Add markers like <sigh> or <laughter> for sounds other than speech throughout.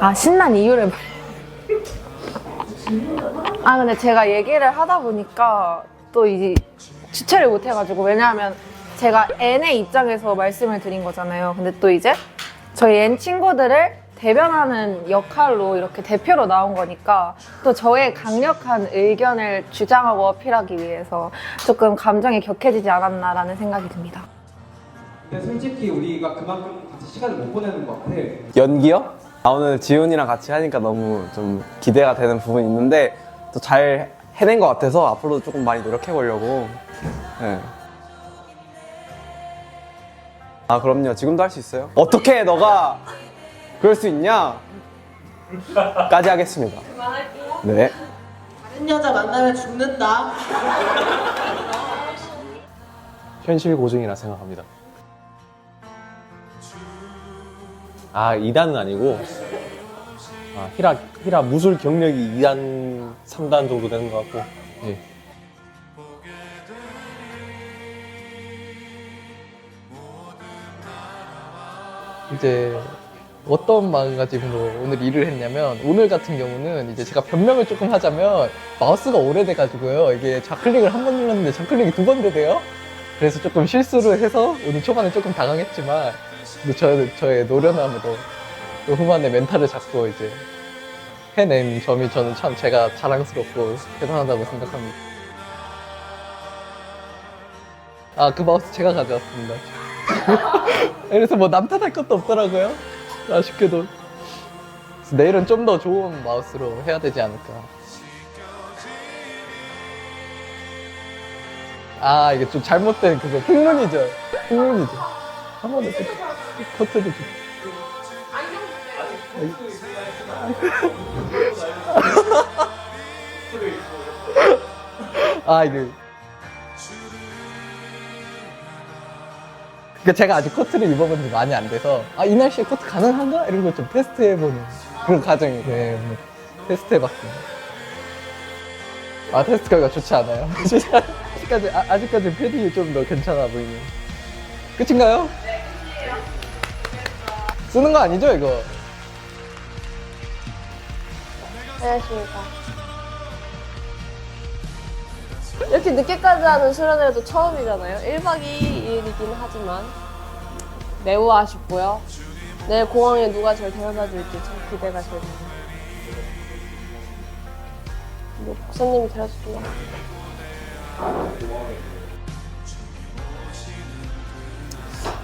아 신난 이유를 말- 아 근데 제가 얘기를 하다 보니까 또 이 주체를 못 해가지고 왜냐하면 제가 N의 입장에서 말씀을 드린 거잖아요 근데 또 이제 저희 N 친구들을 대변하는 역할로 이렇게 대표로 나온 거니까 또 저의 강력한 의견을 주장하고 어필하기 위해서 조금 감정이 격해지지 않았나라는 생각이 듭니다 근데 솔직히 우리가 그만큼 같이 시간을 못 보내는 것 같아. 연기요? 아, 오늘 지훈이랑 같이 하니까 너무 좀 기대가 되는 부분이 있는데 또 잘 해낸 것 같아서 앞으로도 조금 많이 노력해 보려고. 네. 아 그럼요. 지금도 할 수 있어요. 어떻게 너가 그럴 수 있냐? 까지 하겠습니다. 네. 다른 여자 만나면 죽는다. 현실 고증이라 생각합니다. 아, 2단은 아니고, 아, 히라, 히라 무술 경력이 2단, 3단 정도 되는 것 같고, 예. 이제 어떤 마음가짐으로 오늘 일을 했냐면 오늘 같은 경우는 이제 제가 변명을 조금 하자면 마우스가 오래돼가지고요. 이게 좌클릭을 한 번 눌렀는데 좌클릭이 두 번 되대요. 그래서 조금 실수를 해서 오늘 초반에 조금 당황했지만 또 저, 저의 노련함으로 또 후반에 멘탈을 잡고 이제 해낸 점이 저는 참 제가 자랑스럽고 대단하다고 생각합니다 아 그 마우스 제가 가져왔습니다 <laughs> 그래서 뭐 남 탓할 것도 없더라고요. 아쉽게도. 내일은 좀 더 좋은 마우스로 해야 되지 않을까. 아, 이게 좀 잘못된 그거 흉문이죠. 흉문이죠. 한 번에 커트를 좀. 아, 이게. 그러니까 제가 아직 코트를 입어본 지 많이 안 돼서 아 이 날씨에 코트 가능한가? 이런 걸 좀 테스트해보는 그런 과정이에요 네, 뭐 테스트해봤습니다 아 테스트 결과 좋지 않아요 <laughs> 아직까지, 아, 아직까지 패딩이 좀 더 괜찮아 보이는 끝인가요? 쓰는 거 아니죠 이거? 안녕하십니까. 이렇게 늦게까지 하는 수련회도 처음이잖아요. 1박 2일이긴 하지만 매우 아쉽고요. 내일 공항에 누가 저를 데려다 줄지 참 기대가 됩니다. 뭐 목사님이 데려주나?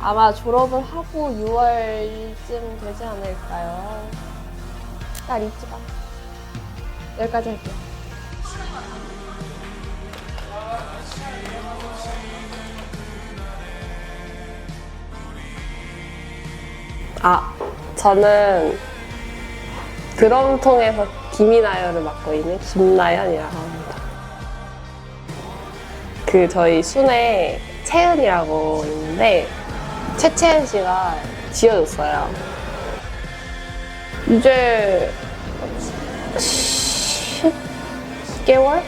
아마 졸업을 하고 6월쯤 되지 않을까요? 날 잊지 마. 여기까지 할게요. 아, 저는 드럼통에서 김이나연을 맡고 있는 김나연이라고 합니다. 그 저희 순에 채은이라고 있는데 최채은 씨가 지어줬어요. 이제 10개월?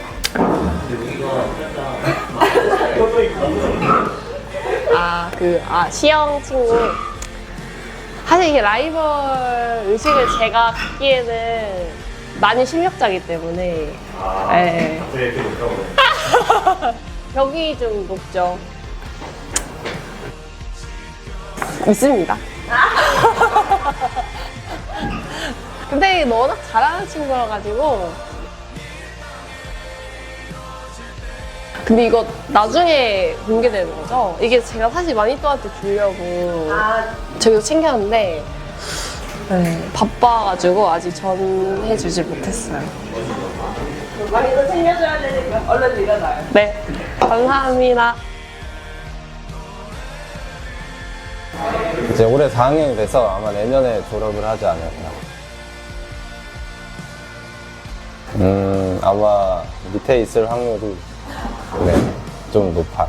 아, 그, 아, 시영 친구. 사실 이게 라이벌 의식을 제가 갖기에는 많이 실력자이기 때문에. 네. <laughs> 벽이 좀 높죠. 있습니다. <laughs> 근데 워낙 잘하는 친구여가지고 근데 이거 나중에 공개되는 거죠? 이게 제가 사실 마니또한테 주려고 저기서 챙겼는데 네, 바빠가지고 아직 전해주지 못했어요. 마니또 챙겨줘야 되니까 얼른 일어나요. 네, 감사합니다. 이제 올해 4학년이 돼서 아마 내년에 졸업을 하지 않을까. 음, 아마 밑에 있을 확률이 네, 좀 높아요.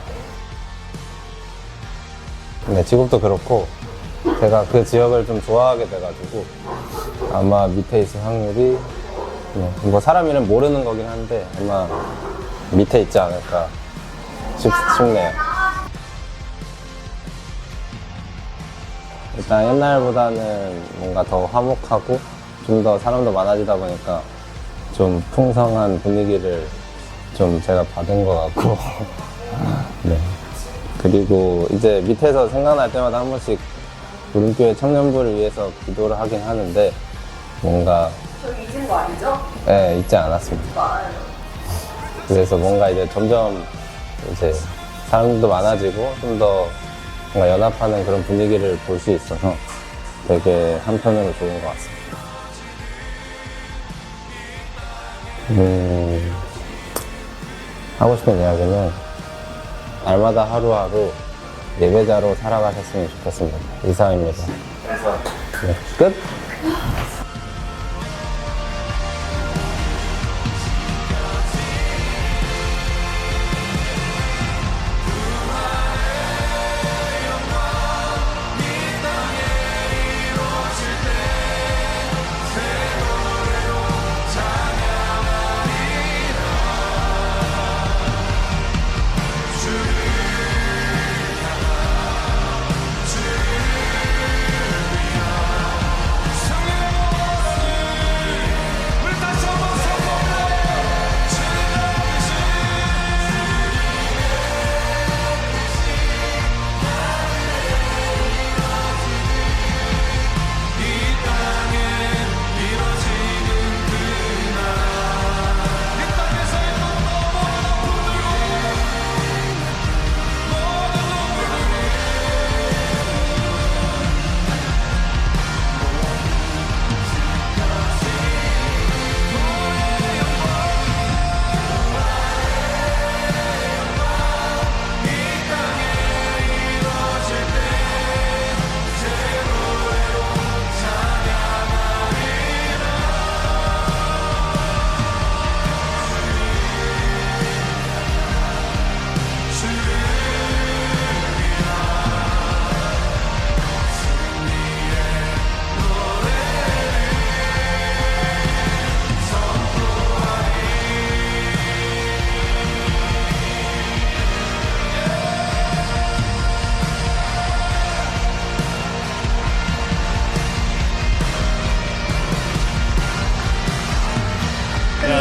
네, 직업도 그렇고 제가 그 지역을 좀 좋아하게 돼가지고 아마 밑에 있을 확률이 네, 뭐 사람 이름 모르는 거긴 한데 아마 밑에 있지 않을까 싶, 싶네요. 일단 옛날보다는 뭔가 더 화목하고 좀 더 사람도 많아지다 보니까 좀 풍성한 분위기를 좀 제가 받은 것 같고 <laughs> 네. 그리고 이제 밑에서 생각날 때마다 한 번씩 구름교회 청년부를 위해서 기도를 하긴 하는데 뭔가 저기 잊은 거 아니죠? 네, 잊지 않았습니다. 그래서 뭔가 이제 점점 이제 사람들도 많아지고 좀 더 뭔가 연합하는 그런 분위기를 볼 수 있어서 되게 한편으로 좋은 것 같습니다. 음, 하고 싶은 이야기는 날마다 하루하루 예배자로 살아가셨으면 좋겠습니다. 이상입니다. 네, 끝!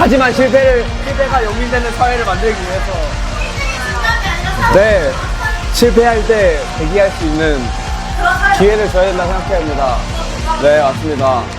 하지만 실패를 실패가 용인되는 사회를 만들기 위해서 네 실패할 때 대기할 수 있는 기회를 줘야 된다고 생각합니다. 네 맞습니다.